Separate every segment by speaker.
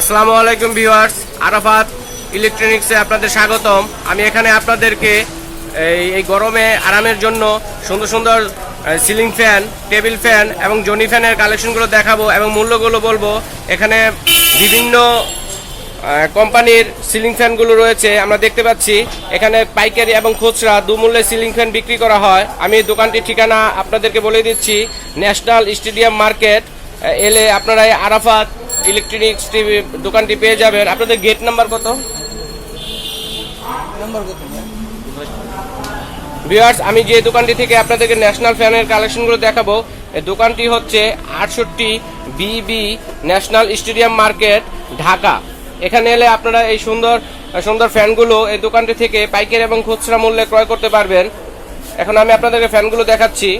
Speaker 1: আসসালামু আলাইকুম ভিউয়ার্স, আরাফাত ইলেকট্রনিক্সে আপনাদের স্বাগতম। আমি এখানে আপনাদেরকে এই গরমে আরামের জন্য সুন্দর সুন্দর সিলিং ফ্যান, টেবিল ফ্যান এবং জনি ফ্যানের কালেকশনগুলো দেখাবো এবং মূল্যগুলো বলব। এখানে বিভিন্ন কোম্পানির সিলিং ফ্যানগুলো রয়েছে। আমরা দেখতে পাচ্ছি এখানে পাইকারি এবং খুচরা দুমূল্যে সিলিং ফ্যান বিক্রি করা হয়। আমি দোকানটির ঠিকানা আপনাদেরকে বলে দিচ্ছি, ন্যাশনাল স্টেডিয়াম মার্কেট। এলে আপনারা আরাফাত ইলেকট্রনিক্স টিভি দোকানটি পেয়ে যাবেন। আপনাদের গেট নাম্বার কত? ভিউয়ার্স আমি যে দোকানটি থেকে আপনাদেরকে ন্যাশনাল ফ্যানের কালেকশনগুলো দেখাবো এই দোকানটি হচ্ছে আটষট্টি বিবি ন্যাশনাল স্টেডিয়াম মার্কেট ঢাকা। এখানে এলে আপনারা এই সুন্দর সুন্দর ফ্যানগুলো এই দোকানটি থেকে পাইকারি এবং খুচরা মূল্যে ক্রয় করতে পারবেন। এখন আমি আপনাদেরকে ফ্যানগুলো দেখাচ্ছি।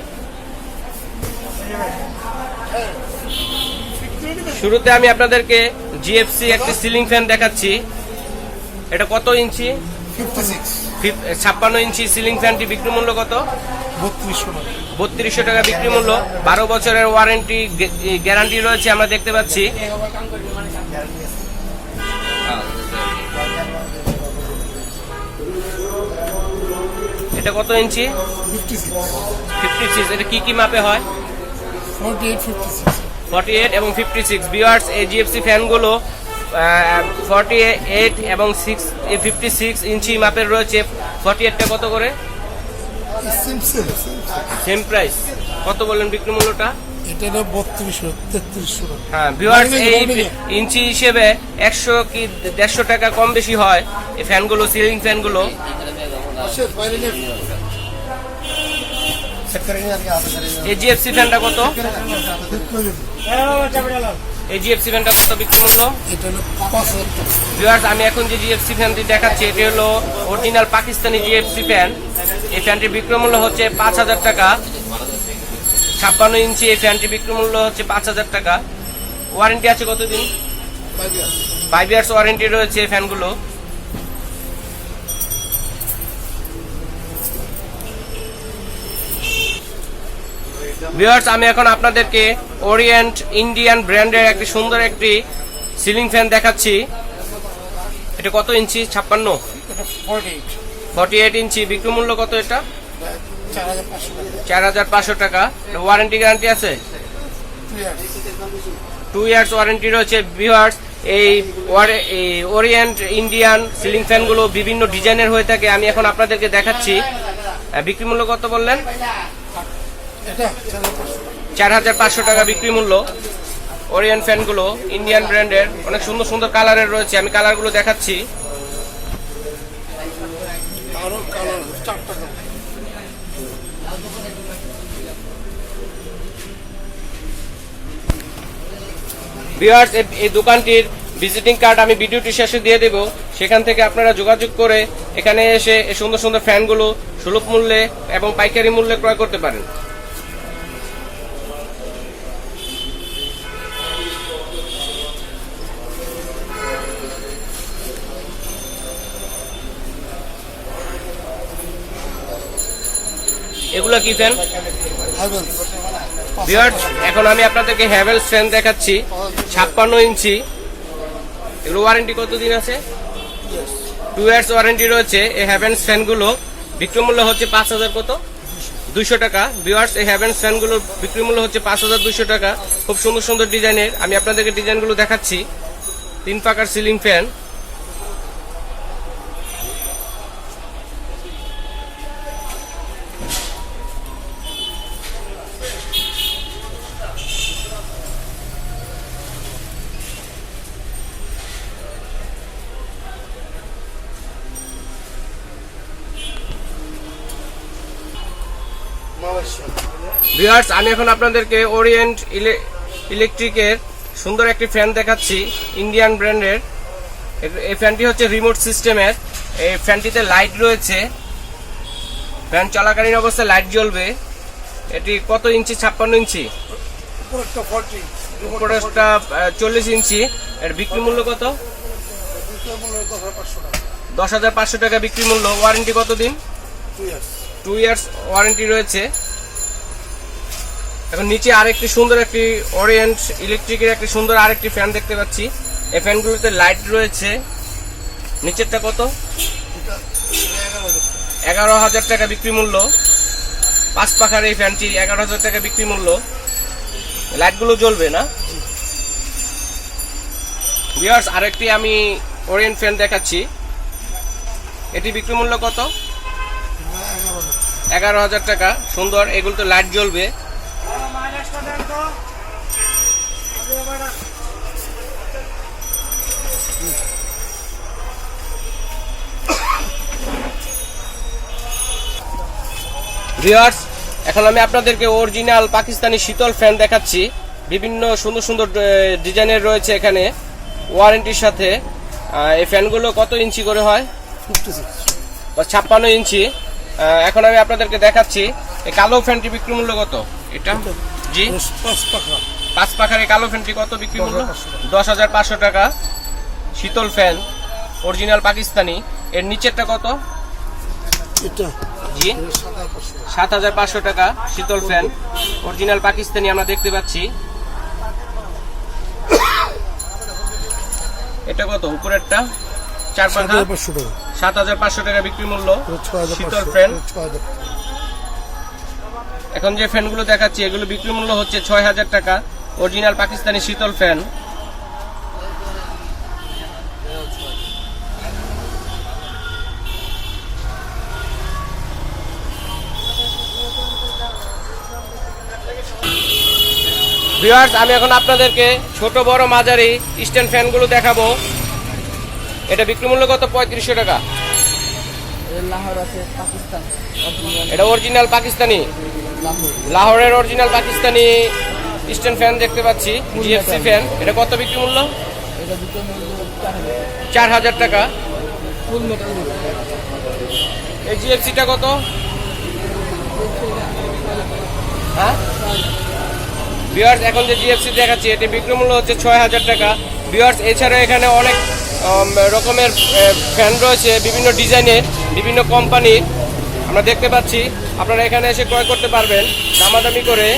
Speaker 1: শুরুতে আমি আপনাদেরকে জিএফসি একটি সিলিং ফ্যান দেখাচ্ছি। এটা কত ইঞ্চি? ছাপ্পান্ন ইঞ্চি সিলিং ফ্যানটি বিক্রি মূল্য কত?
Speaker 2: বত্রিশশো টাকা।
Speaker 1: বিক্রি মূল্য। বারো বছরের ওয়ারেন্টি গ্যারান্টি রয়েছে আমরা দেখতে পাচ্ছি। এটা কত inch?
Speaker 2: Fifty six
Speaker 1: fifty six এটা কি কি মাপে হয়?
Speaker 2: Forty eight fifty six
Speaker 1: forty eight এবং ফিফটি সিক্স বিয়ার্স এই জিএফসি ফ্যানগুলো ফর্টি এইট এবং সিক্স ফিফটি সিক্স ইঞ্চি মাপের রয়েছে। ফর্টি এইটটা কত করে?
Speaker 2: সেম
Speaker 1: প্রাইস কত বললেন বিক্রি মূল্যটা
Speaker 2: এটা হলো বত্রিশশো তেত্রিশশো
Speaker 1: হ্যাঁ ভিউয়ার্স এই ইঞ্চি হিসেবে একশো কি দেড়শো টাকা কম বেশি হয়। এই ফ্যানগুলো সিলিং ফ্যানগুলো এই জিএফসি ফ্যানটা কত এই জিএফসি ফ্যানটা কত বিক্রি মূল্য ভিউয়ার্স আমি এখন যে জিএফসি ফ্যানটি দেখাচ্ছি এটি হলো অরিজিনাল পাকিস্তানি জিএফসি ফ্যান এই ফ্যানটির বিক্রয় মূল্য হচ্ছে পাঁচ হাজার টাকা। ছাপ্পান্ন ইঞ্চি এই ফ্যানটির বিক্রয় মূল্য হচ্ছে পাঁচ হাজার টাকা। ওয়ারেন্টি আছে কতদিন. ফাইভ ইয়ার্স ওয়ারেন্টি রয়েছে এই ফ্যানগুলো ভিউয়ার্স আমি এখন আপনাদেরকে ওরিয়েন্ট ইন্ডিয়ান ব্র্যান্ডের একটি সুন্দর একটি সিলিং ফ্যান দেখাচ্ছি। এটা কত ইঞ্চি? ছাপ্পান্ন?
Speaker 2: Forty eight
Speaker 1: inch. বিক্রি মূল্য কত এটা?
Speaker 2: চার হাজার পাঁচশো টাকা।
Speaker 1: ওয়ারেন্টি গ্যারান্টি আছে?
Speaker 2: টু ইয়ার্স
Speaker 1: ওয়ারেন্টি রয়েছে। ভিউয়ার্স এই ওরিয়েন্ট ইন্ডিয়ান সিলিং ফ্যানগুলো বিভিন্ন ডিজাইনের হয়ে থাকে। আমি এখন আপনাদেরকে দেখাচ্ছি। বিক্রি মূল্য কত বললেন?
Speaker 2: চার হাজার পাঁচশো
Speaker 1: টাকা বিক্রি মূল্য। ওরিয়ান ফ্যানগুলো ইন্ডিয়ান ব্র্যান্ডের অনেক সুন্দর সুন্দর কালারের রয়েছে আমি কালারগুলো দেখাচ্ছি। ভিউয়ার্স এই দোকানটির ভিজিটিং কার্ড আমি ভিডিওটি শেষে দিয়ে দেব। সেখান থেকে আপনারা যোগাযোগ করে এখানে এসে এই সুন্দর সুন্দর ফ্যানগুলো সুলভ মূল্যে এবং পাইকারি মূল্যে ক্রয় করতে পারেন। এগুলো কি ফ্যান এখন আমি আপনাদেরকে হ্যাভেলস ফ্যান দেখাচ্ছি। ছাপ্পান্ন ইঞ্চি। এগুলো ওয়ারেন্টি কতদিন আছে? টু ইয়ার্স ওয়ারেন্টি রয়েছে। এই হ্যাভেন্স ফ্যানগুলো বিক্রি মূল্য হচ্ছে পাঁচ হাজার কত? দুইশো টাকা। ভিউয়ার্স এই হ্যাভেন্স ফ্যানগুলোর বিক্রি মূল্য হচ্ছে পাঁচ হাজার দুশো টাকা। খুব সুন্দর সুন্দর ডিজাইনের। আমি আপনাদেরকে ডিজাইনগুলো দেখাচ্ছি। তিন পাকার সিলিং ফ্যান ভিউয়ার্স আমি এখন আপনাদেরকে ওরিয়েন্ট ইলেকট্রিকের সুন্দর একটি ফ্যান দেখাচ্ছি ইন্ডিয়ান ব্র্যান্ডের এই ফ্যানটি হচ্ছে রিমোট সিস্টেমের এই ফ্যানটিতে লাইট রয়েছে। ফ্যান চলাকালীন অবস্থায় লাইট জ্বলবে। এটি কত ইঞ্চি? ছাপ্পান্ন ইঞ্চি?
Speaker 2: উপরেরটা
Speaker 1: চল্লিশ ইঞ্চি। এর বিক্রি মূল্য কত?
Speaker 2: দশ হাজার পাঁচশো টাকা।
Speaker 1: বিক্রি মূল্য। ওয়ারেন্টি কতদিন
Speaker 2: two years
Speaker 1: two years warranty রয়েছে। এখন নিচে আরেকটি সুন্দর একটি ওরিয়েন্ট ইলেকট্রিকের একটি সুন্দর আরেকটি ফ্যান দেখতে পাচ্ছি। এই ফ্যানগুলোতে লাইট রয়েছে। নিচেরটা কত?
Speaker 2: এগারো হাজার টাকা
Speaker 1: বিক্রি মূল্য। পাঁচ পাখার এই ফ্যানটি এগারো হাজার টাকা বিক্রি মূল্য। লাইটগুলো জ্বলবে না? ভিউয়ার্স আরেকটি আমি ওরিয়েন্ট ফ্যান দেখাচ্ছি। এটি বিক্রি মূল্য কত?
Speaker 2: এগারো হাজার
Speaker 1: টাকা। সুন্দর, এগুলোতে লাইট জ্বলবে। ভিউয়ার্স এখন আমি আপনাদেরকে অরিজিনাল পাকিস্তানি শীতল ফ্যান দেখাচ্ছি। বিভিন্ন সুন্দর সুন্দর ডিজাইনের রয়েছে এখানে। ওয়ারেন্টির সাথে এই ফ্যানগুলো কত ইঞ্চি করে হয়? ছাপ্পান্ন ইঞ্চি। এখন আমি আপনাদেরকে দেখাচ্ছি এই কালো ফ্যানটি বিক্রি মূল্য কত? এটা? জি।
Speaker 2: পাঁচ পাখা।
Speaker 1: পাঁচ পাখার এই কালো ফ্যানটি কত বিক্রি
Speaker 2: 10,500
Speaker 1: দশ হাজার পাঁচশো টাকা। শীতল ফ্যান অরিজিনাল পাকিস্তানি। এর নিচেরটা কত? জি।
Speaker 2: সাত হাজার পাঁচশো টাকা।
Speaker 1: শীতল ফ্যান। অরিজিনাল পাকিস্তানি আমরা দেখতে পাচ্ছি। এটা কত? উপরেরটা? চার পাঁচ
Speaker 2: হাজার পাঁচশো টাকা।
Speaker 1: সাত হাজার পাঁচশো টাকা বিক্রি মূল্য। শীতল ফ্যান। এখন যে ফ্যানগুলো দেখাচ্ছি, এগুলো বিক্রি মূল্য হচ্ছে ছয় হাজার টাকা। অরিজিনাল পাকিস্তানি শীতল ফ্যান। ভিউয়ার্স আমি এখন আপনাদেরকে ছোট, বড়, মাঝারি স্ট্যান্ড ফ্যানগুলো দেখাবো। এটা বিক্রি মূল্য কত? পঁয়ত্রিশশো টাকা।
Speaker 3: লাহোর আছে পাকিস্তান। অরিজিনাল।
Speaker 1: এটা অরিজিনাল পাকিস্তানি? লাহোরের অরিজিনাল পাকিস্তানি স্ট্যান্ড ফ্যান দেখতে পাচ্ছি জিএফসি ফ্যান এটা কত বিক্রি মূল্য?
Speaker 3: চার হাজার।
Speaker 1: টাকা।
Speaker 3: ফুল মেটাল
Speaker 1: এই জিএফসিটা কত? হ্যাঁ? বিয়ার্স এখন যে জিএফসি দেখাচ্ছি এটি বিক্রি মূল্য হচ্ছে ছয় হাজার টাকা। বিয়ার্স এছাড়া এখানে অনেক রকমের ফ্যান রয়েছে বিভিন্ন ডিজাইনের বিভিন্ন কোম্পানির আমরা দেখতে পাচ্ছি। আপনারা এখানে এসে ক্রয় করতে পারবেন। দামাদামি করে।